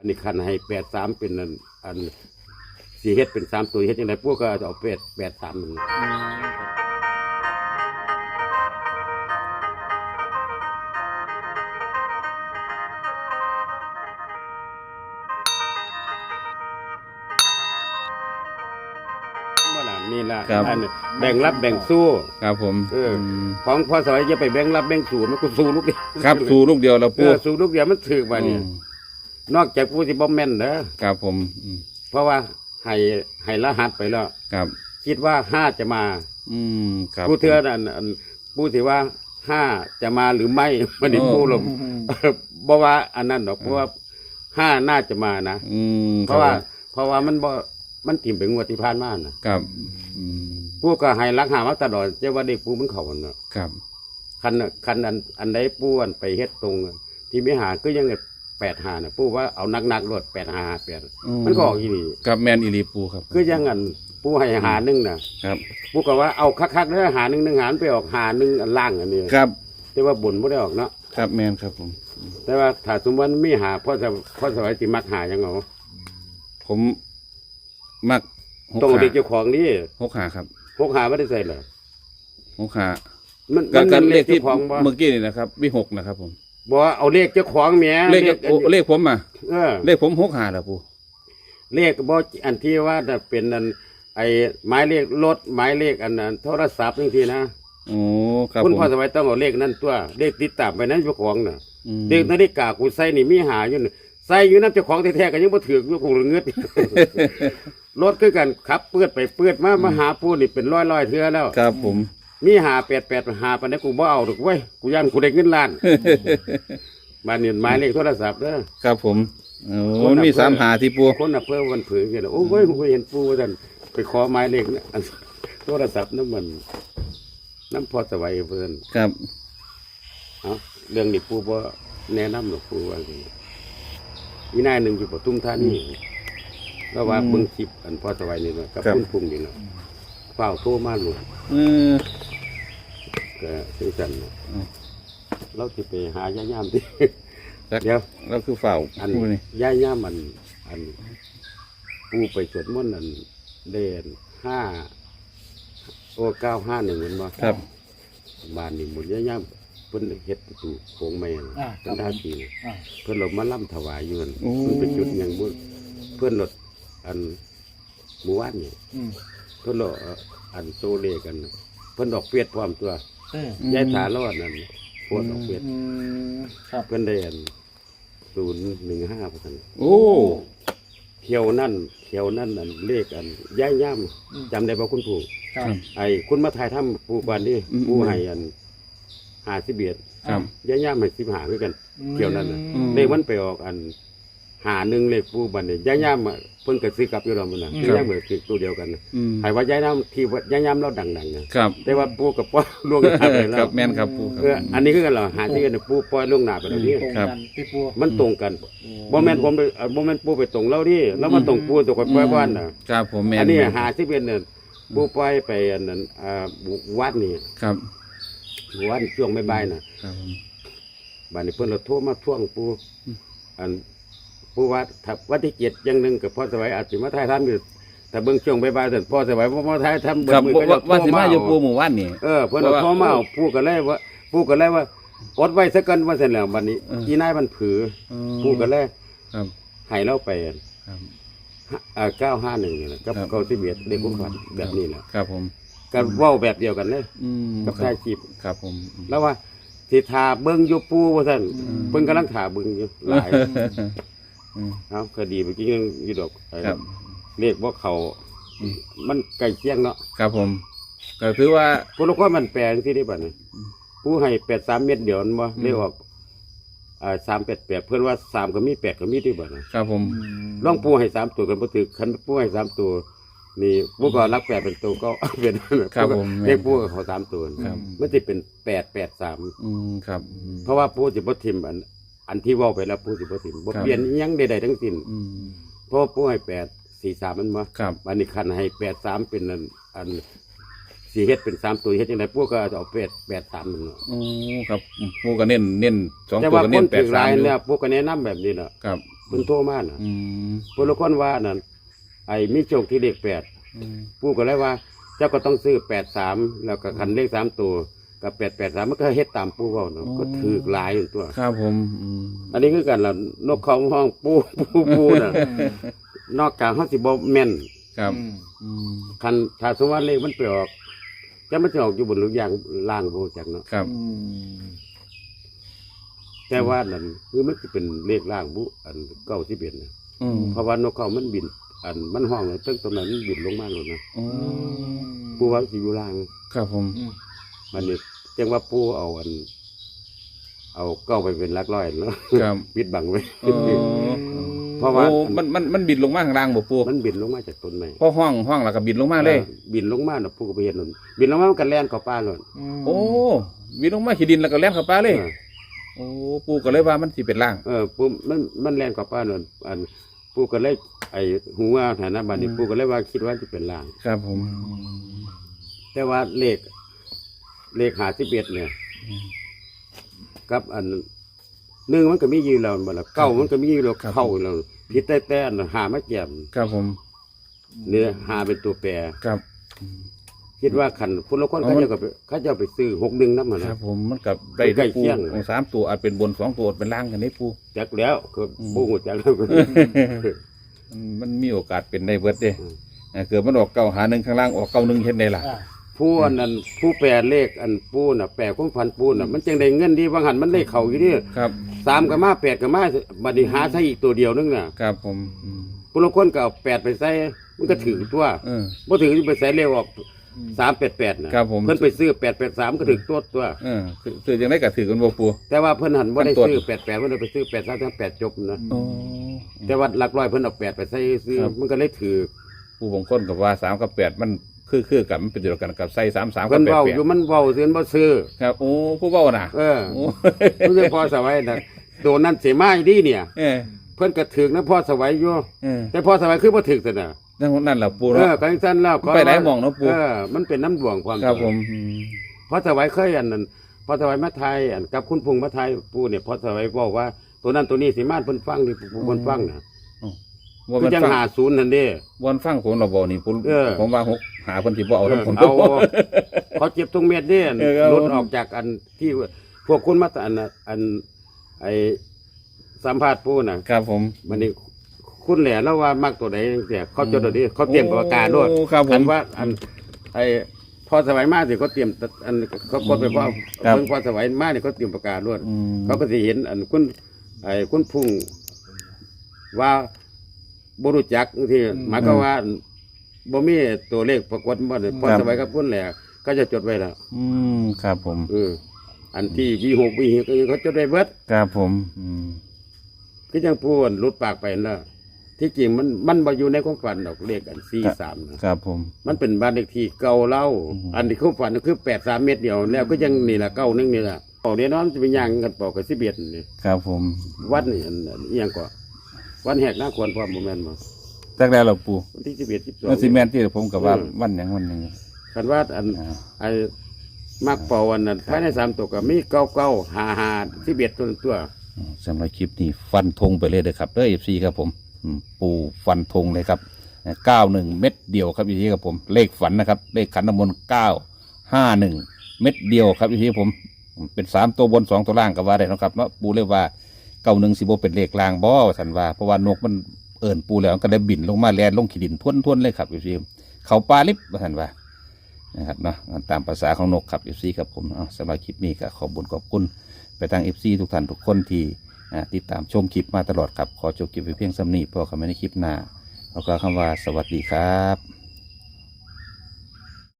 อันนี้คันให้แปดสามเป็นอันอันสี่เฮ็ดเป็นสามตัวเฮ็ดยังไงพวกก็จะเอาแปดแปดสามมันว่าล่ะนี่ล่ะครับ อันแบ่งรับแบ่งสู้ ครับผมเอออื มของพ่อสวัยจะไปแบ่งรับแบ่งสู้มันก็สู้ลูกเดียวครับ สู่ลูกเดียวแล้วเอปูอสู้ลูกเดียวมันถือว่านี่อืม นอกจากผู้ที่บ่แม่นเด้อครับผมอืมเพราะว่าให้ให้รหัสไปแล้ว ครับ คิดว่าห้าจะมาอืมครับผู้เทือนั่นอันผู้ที่ว่าห้าจะมาหรือไม่มันได้ผู้ลมบ่ว่าอันนั้นดอกเพราะว่าห้าน่าจะมานะอืมเพราะว่า เพราะว่ามันบ่มันถิ่มไปงวดที่ผ่านมานะครับอืมผู้ก็ให้รักหามาตลอดเจ้าว่าเด็กผู้มันเขาเนาะครับ คันน่ะคันอันอันใดปูอันไปเฮ็ดตรงอะที่ไม่หาก็ยัง แปดหาน่ะปูว่าเอานักนักๆรถแปดหาแปดมันก็ออกอีนี่กับแมนอีหลีปูครับ คือยังอันปูให้หาหนึ่งน่ะครับ ปูก็ว่าเอาคักๆแล้วหาหนึ่งหนึ่งหารไปออกหาหนึ่งอันล่างอันนี้ครับแต่ว่าบุญไม่ได้ออกเนาะครับแมนครับผม แต่ว่าถ้าสมมติว่ามีหาพ่อจะพ่อสวัยสิมักหายังเอาผมมักหกต้องเอาขาเด็กเจ้าของนี่หกขาครับพกหาไม่ได้ใส่เหรอหกขามันกัมันนกันเลเลขขเจ้าที่ของบ่เมื่อกี้นี่นะครับวิหกนะครับ ผม บอกว่าเอาเลขเจ้าของแหม่เลขโอ้เลขผมอะเออเลขผมหกขาแล้วปูเลขบ่อันที่ว่าน่ะเป็นอันไอ้หมายเลขรถหมายเลขอันนั้นโทรศัพท์จังซี่นะโอ้ครับคุณผม พ่อสมัยต้องเอาเลขนั้นตัวเลขติดตามไปนั้นเจ้าของน่ะอืม เลขนาฬิกากูใส่นี่มีหาอยู่น่ะใส่อยู่น้ำเจ้าของแท้ๆก็ยังบ่ถือกอยู่คงเงือด รถคือกันขับเปื้อนไปเปื้อนมามาหาปูนี่เป็นร้อยๆเทื่อแล้ว ครับผม มีหาแปดแปดหาปานนี้กูบ่เอาดอกเว้ยกูย่านกูได้เงินล้านบ้านนี่หมายเลขโทรศัพท์เด้อ ครับผมโอ้คนมันมีอำเภอ สามหาที่ปูคนน่ะเพื่อวันเผือกันโอ้ยกูเห็นปูว่าซั่นไปขอหมายเลขนะอันโทรศัพท์น้ำมันน้ำพอสวัยเพิ่นครับเอาเรื่องนี้ปูบ่แนะนำหรอกปูว่าสิวินัยหนึ่งอยู่ปทุมธานีแล้วว่าเบิ่งคลิปอันพอสวัยนี่เนาะกับคุณพุ่งนี่เนาะเฝ้าโทรมาหลุดเออ ก็จังซั่นเนาะอืม เราสิไปหายายามติครับเดี๋ยว แล้วคือเฝ้าอันปูนี่ยายามอัน อันปูไปสวดมนต์อันเดนห้าโอ้เก้าห้าหนึ่งเห็นบ่ครับบ้านนี่หมดยายามเพิ่นเฮ็ดประตูโค้งแม่นอ่าเพิ่นทาสีอ่าเพื่อนเรามาล่ำถวายอยู่นั่นโอ้ เพื่อนเป็นจุดอย่างบุเพื่อนรถอันหมู่บ้านนี่อืมเพื่อนเราอันโซเลกันน่ะเพื่อนดอกเฟียดพร้อมตัว เออยายถารอดนั่นโพดดอกเฟียดอืมครับเพื่อนได้อันศูนย์หนึ่งห้าเพื่อนโอ้เที่ยวนั่นเที่ยวนั่นอันเลขอันย้ายย่ำจำได้ป่ะคุณผู้ครับ ไอ้คุณมาถ่ายทำผู้กวนนี่ผู้ให้อันหาสิเบียดครับ ย้ายย่ำให้สิบหาคือกันเกี่ยวนั่นน่ะอืมเลขมันไปออกอัน หาหนึ่งเลขปูบันเนี่ยย่าย่ามอะเพิ่นก็ซื้อกลับอยู่แล้วมันนะอืมย่าย่ามเหมือนคือตัวเดียวกันนะอืมให้ว่าย่าย่ามที่ว่าย่าย่ามเราดังๆนะครับแต่ว่าปูกับป้อยล่วงหน้าไปแล้ครัวบแม่นครับปูครับ เอออันนี้คือกันเหรอหาที่กันปูปล่อยล่วงหน้าไปแล้วนี่ตรงครับกันที่ปัวมันตรงกันบ่แม่นผมไปเอ่อบ่แม่นปูไปตรงเราดิแล้วมันตรงปูตัวคนปล่อยบ้านน่ะ ครับผมแม่นอันนี้แม่นหาที่เป็นเนี่ยปูปล่อยไปอันนั้นอ่าวัดนี่ครับวัดช่วงบ่ายๆน่ะ ครับผมบัดนี้เพิ่นเราโทรมาท่วงปูอัน ปูว่าถ้าวันที่เจ็ดอยังหนึ่งกับพ่อสวัยอาจสิมาถ่ายทำอยู่แต่เบิ่งช่วงบ่ายๆแต่พ่อสวัยบ่มาถ่ายทำเบิ่ครับงมือว่าก็ว่าจะสิโทรมาอยู่ปูเหมู่บ้านนี่เออเพิ่นเอาว่าโทรมาเอาปูก็เลยว่าปูก็เลยว่าอดไว้สักกันว่าเสร็จแล้วบัดนี้เอออีนายมันผือปูก็เลยครับให้เราไปครับอ่าเก้าห้าหนึ่งนี่แหละกับครับเก้าสิบเอ็ดเด็กผู้ฝันแบบนี้แหละครับผมก็เว้าแบบเดียวกันเลยอืมกับครัท้ายบจีบครับผม แล้วว่าสิทาเบิ่งอยู่ปูว่าซั่นอืมเพิ่นกำลังถาเบิ่งอยู่หลาย อืม เอาคดีเมื่อกี้ยังอยู่ดอกไอ้ครับเรียกว่าเขาอืม มันใกล้เคียงเนาะครับผม ก็ถือว่า ผู้ลูกว่ามันแปลงที่นี่บัดนี้ผู้ให้แปดสามเม็ดเดียวนั่นบ่อืมเรียกออกอ่าสามแปดแปดเพื่อนว่าสามก็มีแปดก็มีที่บัดนี้ครับผม ลองปูให้สามตัวกันบ่ถือคันปูให้สามตัวนี่ปูก็รักแปดเป็นตัวก็ เป็นครับผมเรียกปูกับเขาสามตัวครับ มันจะเป็นแปดแปดสาม อืมครับอืมเพราะว่าปูสิบ่ทิมอัน อันที่เว้าไปแล้วปูสิบ่ทิมบ่ครับ เปลี่ยนอิหยังใดๆทั้งสิ้นอืม เพราะว่าปูให้แปดสี่สามมันมาครับ วันนี้คันให้แปดสามเป็นอันอันสี่เฮ็ดเป็นสามตัวเฮ็ดยังไงพวกก็จะเอาแปดแปดสามหนึ่งเนาะอืมครับปูก็เน้นเน้นสองแต่ตัวว่าก็คเน้นนแปถืดอสารามยอยู่เนี่ยพวกก็แนะนำแบบนี้แหละครับ เพิ่นโทรมาน่ะอืมผู้ละคนว่านั่นไอ้มีโชคที่เลขแปด อืม ปู่ก็เลยว่า เจ้าก็ต้องซื้อแปดสามแล้วก็คันเลขสามตัว กับแปดแปดสามมันก็เฮ็ดตามปู่เว้าเนาะก็ถือหลายอยู่ตัว ครับผมอืมอันนี้คือกันล่ะนกเขาห้องปู่ปู่ปู่น่ะนอกจากเฮาสิบ่แม่นครับอืมอืมคันถ้าสมมติว่าเลขมันไปออกจะมันจะออกอยู่บนหรืออย่างล่างบ่จักเนาะครับ อืมแต่ว่านั่นคือมันสิเป็นเลขล่างบุอัน91นะอืมเพราะว่านกเขามันบิน อันมันห้องแล้วตึ้งตรงนั้นมันบินลงมาเลยนะอืมปู่ว่าสิอยู่ล่าง ครับผม อืม มันนี่จังว่าปู่เอาอัน เอาเก้าไปเป็นหลักร้อยเนาะครับ ปิดบังไว้อ๋อเพราะว่าโอ้มันมันมันบินลงมาข้างล่างบ่ปูมันบินลงมาจากต้นไม้พอห้องห้องแล้วก็บินลงมาเลยออบินลงมาเนาะปู่ก็ไปเห็นนั่นบินลงมามันก็แล่นเข้าป่าเลยโอ้บินลงมาขีดินแล้วก็แล่นเข้าป่าเลย โอ้ปูก็เลยว่ามันสิเป็นล่าง เออปู่มันมันแล่นเข้าป่าเนาะอันปู่ก็เลยไอ้หัวฐานะบัดนี้อืมปู่ก็เลยว่าคิดว่าจะเป็นล่าง ครับผม แต่ว่าเลข เลขหาสิบเอ็ดเนี่ยกับอันหนึ่งมันก็มีอยู่แล้วบ่ละเก้ามันก็มีอยู่แล้วเข้าแล้วผิดแต่แต่อันหามาแจ่มครับผมเนี่ยหาเป็นตัวแปร ครับ คิดว่าขันคุณละคนอ๋อเขามันจะก็ไปเขาจะเอาไปซื้อหกหนึ่งน้ำมันคนะรับผมมันกับได้ใกล้ปูเคียง ของสามตัวอาจเป็นบนสองตัวอาจเป็นล่างกันนี่ปู จักแล้วก็อืมปูงจักแล้วมันมันมีโอกาสเป็นได้เบิดเด้อืมอ่าเกิดมันออกเก้าหาหนึ่งข้างล่างออกเก้าหนึ่งเห็นได้ล่ะอ่า ผู้อันนั้นผู้แปรเลขอันปูน่ะแปรคุ้มพันปูน่ะมันจังได้เงินดีบางหันมันได้เข่าอยู่นี่ครับสามกับมาแปดกับมาบัดนี้หาใช้อีกตัวเดียวนึงน่ะครับผมอืมผู้ละคนก็เอาแปดไปใส่มันก็ถือตัวเออ บ่ถือไปใส่เลขออกสามแปดแปดนะครับผม เพิ่นไปซื้อแปดแปดสามก็ถือตัวตัว เออคือคือยังได้กับถือกันบ่ปู แต่ว่าเพิ่นหันบ่ได้ขั้นต้นซื้อแปดแปดเพิ่นเอาไปซื้อแปดสามทั้งแปดจบนะโอ้แต่ว่าหลักร้อยเพิ่นเอาแปดไปใส่ซื้อครับ มันก็เลยถือปูบางคนกับว่าสามกับแปดมัน คือคือกับมันเป็นเดียวกันกับใส่สามสามกัเพิ่บนแปดเว้าแปอดยู่มันเว้าซื่อบ่ซื้อ ครับโอ้ผู้เว้าน่ะเออ โอ้มันคือพอสวัยน่ะตัวนั้นสิมาอีดีเนี่ย เออเพิ่นก็ถึกนะพอสวัยอยู่ เออแต่พอสวัยคือบ่ถึกซะน่ะนั่นนั่นแหละปูเอเนาะ อก็จังซั่นแล้วมันไปหลายหม่องเนาะปู่ เออมันเป็นน้ำดวงความครับผมอืมพอสวัยเคยอันนั้นพอสวัยมาไทยอันกับคุณพุงมาไทยปู่เนี่ยพอสวัยบอกว่า ตัวนั้นตัวนี้สิมาเพิ่นฟังนี่ผู้เพิ่นฟังน่ะว่าคืมันอจังฟังหาศูนย์นั่นเด้ วันฟังผมเราบอกนี่ผมเออ ผมว่าหก หาคนที่บ่เอาทั้งผมเอาเขาเจ็บตรงเม็ดเนี่ยเออครับหลุดออกจากอันที่พวกคุณมาอันน่ะอันไอสัมภาษณ์ปูน่ะ ครับผมมันนี่คุณแหล่แล้วว่ามักตัวไหนเสียเขาจดตัวนี้เขาเตรียมประกาศด้วยโอ้ครับผมอันว่าอันไอพอสมัยมากสิเขาเตรียมอันเขากดไปเพราะครับเพิ่งพอสมัยมากนี่เขาเตรียมประกาศด้วยอืมเขาก็สิเห็น อันคุณไอ้คุณพุ่งว่าบรุจักที่หมายก็ว่า บ่มีตัวเลขปรากฏบ่ได้พอครับสมัยกับคุณแหละก็จะจดไว้แล้วอืมครับผมเอออันที่วีหกวีก็เขาจดไว้เบิดครับผมอืมคือยังพูดหลุดปากไปนะที่จริงมันมันมาอยู่ในความฝันดอกเลขอันสี่สามนะครับผม มันเป็นบ้านเลขที่เก่าเล่า อืมอันที่ความฝันก็คือแปดสามเมตรเดียวแล้วก็ยังนี่แหละเก้านึงนี่แหละออกเดี๋ยวน้องจะไปย่างกันปอกกับสิบเอ็ดนี่ ครับผมวัดนี่อันอันเอียงกว่าวันแหกหน้าควรพร้อมโมเมนต์มา จักแล้วเราปูวันที่สิบเอ็ดสิบสอง นั่นซีเมนที่ผมกับว่าอืม วันหยังวันหนึ่งคันว่าอันอ่าไอ้มักเป่าวันนั้นภายในสามตัวก็มีเก้าเก้าหาหาสิบเอ็ดตัวตัว อืมสำหรับคลิปนี้ฟันธงไปเลยเด้อครับเด้อเอฟซีครับผมอืมปูฟันธงเลยครับเก้าหนึ่งเม็ดเดียวครับอยู่ที่ครับผม เลขฝันนะครับ เลขขันน้ำมนต์เก้าห้าหนึ่งเม็ดเดียวครับอยู่ที่ผมเป็นสามตัวบนสองตัวล่างก็ว่าได้เนาะครับเนาะปูเลยว่าเก้าหนึ่งสิบเป็นเลขล่างบ่สันว่าเพราะว่านกมัน เอิ่นปูแล้วก็ได้บินลงมาแลนลงขีดินทุ่นทุ่นๆเลยครับอยู่ซีเขาปลาลิบสันว่านะครับเนาะตามภาษาของนกครับอยู่ซีครับผมเอสำหรับคลิปนี้ก็ขอบุญขอบคุณไปทางเอฟซีทุกท่านทุกคนที่ติดตามชมคลิปมาตลอดครับ ขอจบคลิปไปเพียงสำนีพอกันไม่ในคลิปหน้าแล้วก็คำว่าสวัสดีครับ